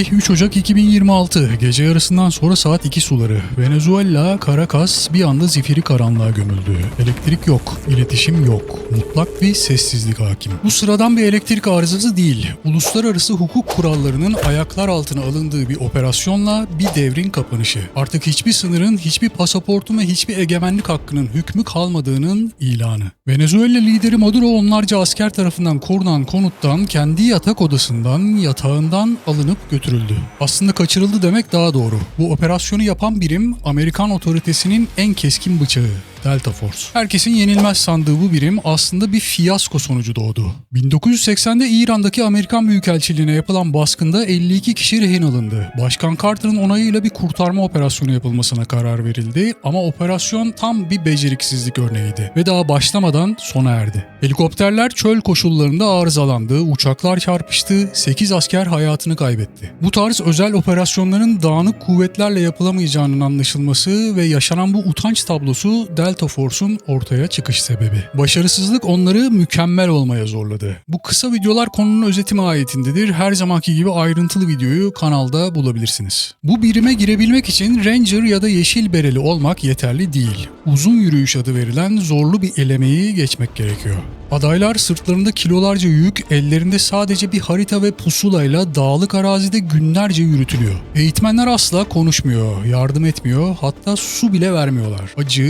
Tarih 3 Ocak 2026. Gece yarısından sonra saat 2 suları. Venezuela, Caracas bir anda zifiri karanlığa gömüldü. Elektrik yok, iletişim yok. Mutlak bir sessizlik hakim. Bu sıradan bir elektrik arızası değil. Uluslararası hukuk kurallarının ayaklar altına alındığı bir operasyonla bir devrin kapanışı. Artık hiçbir sınırın, hiçbir pasaportun ve hiçbir egemenlik hakkının hükmü kalmadığının ilanı. Venezuela lideri Maduro onlarca asker tarafından korunan konuttan kendi yatak odasından, yatağından alınıp götürüldü. Aslında kaçırıldı demek daha doğru. Bu operasyonu yapan birim Amerikan otoritesinin en keskin bıçağı. Delta Force. Herkesin yenilmez sandığı bu birim aslında bir fiyasko sonucu doğdu. 1980'de İran'daki Amerikan Büyükelçiliğine yapılan baskında 52 kişi rehin alındı. Başkan Carter'ın onayıyla bir kurtarma operasyonu yapılmasına karar verildi ama operasyon tam bir beceriksizlik örneğiydi ve daha başlamadan sona erdi. Helikopterler çöl koşullarında arızalandı, uçaklar çarpıştı, 8 asker hayatını kaybetti. Bu tarz özel operasyonların dağınık kuvvetlerle yapılamayacağının anlaşılması ve yaşanan bu utanç tablosu Delta Force'un ortaya çıkış sebebi. Başarısızlık onları mükemmel olmaya zorladı. Bu kısa videolar konunun özeti mahiyetindedir. Her zamanki gibi ayrıntılı videoyu kanalda bulabilirsiniz. Bu birime girebilmek için Ranger ya da Yeşil Bereli olmak yeterli değil. Uzun yürüyüş adı verilen zorlu bir elemeyi geçmek gerekiyor. Adaylar sırtlarında kilolarca yük, ellerinde sadece bir harita ve pusulayla dağlık arazide günlerce yürütülüyor. Eğitmenler asla konuşmuyor, yardım etmiyor, hatta su bile vermiyorlar. Acı,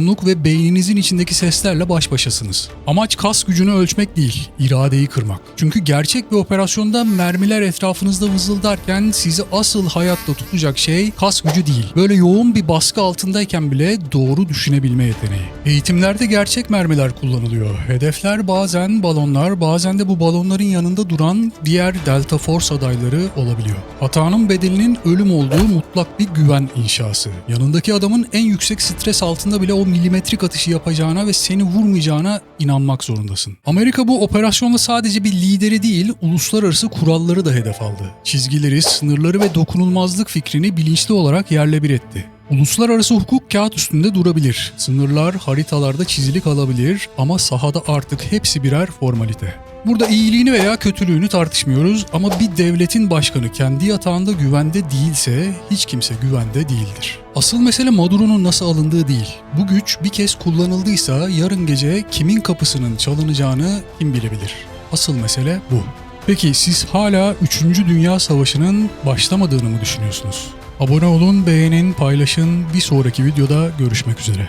yorgunluk ve beyninizin içindeki seslerle baş başasınız. Amaç kas gücünü ölçmek değil, iradeyi kırmak. Çünkü gerçek bir operasyonda mermiler etrafınızda vızıldarken sizi asıl hayatta tutacak şey kas gücü değil. Böyle yoğun bir baskı altındayken bile doğru düşünebilme yeteneği. Eğitimlerde gerçek mermiler kullanılıyor. Hedefler bazen balonlar, bazen de bu balonların yanında duran diğer Delta Force adayları olabiliyor. Hatanın bedelinin ölüm olduğu mutlak bir güven inşası. Yanındaki adamın en yüksek stres altında bile o milimetrik atışı yapacağına ve seni vurmayacağına inanmak zorundasın. Amerika bu operasyonla sadece bir lideri değil, uluslararası kuralları da hedef aldı. Çizgileri, sınırları ve dokunulmazlık fikrini bilinçli olarak yerle bir etti. Uluslararası hukuk kağıt üstünde durabilir. Sınırlar haritalarda çizilik alabilir ama sahada artık hepsi birer formalite. Burada iyiliğini veya kötülüğünü tartışmıyoruz ama bir devletin başkanı kendi yatağında güvende değilse hiç kimse güvende değildir. Asıl mesele Maduro'nun nasıl alındığı değil. Bu güç bir kez kullanıldıysa yarın gece kimin kapısının çalınacağını kim bilebilir. Asıl mesele bu. Peki siz hala 3. Dünya Savaşı'nın başlamadığını mı düşünüyorsunuz? Abone olun, beğenin, paylaşın. Bir sonraki videoda görüşmek üzere.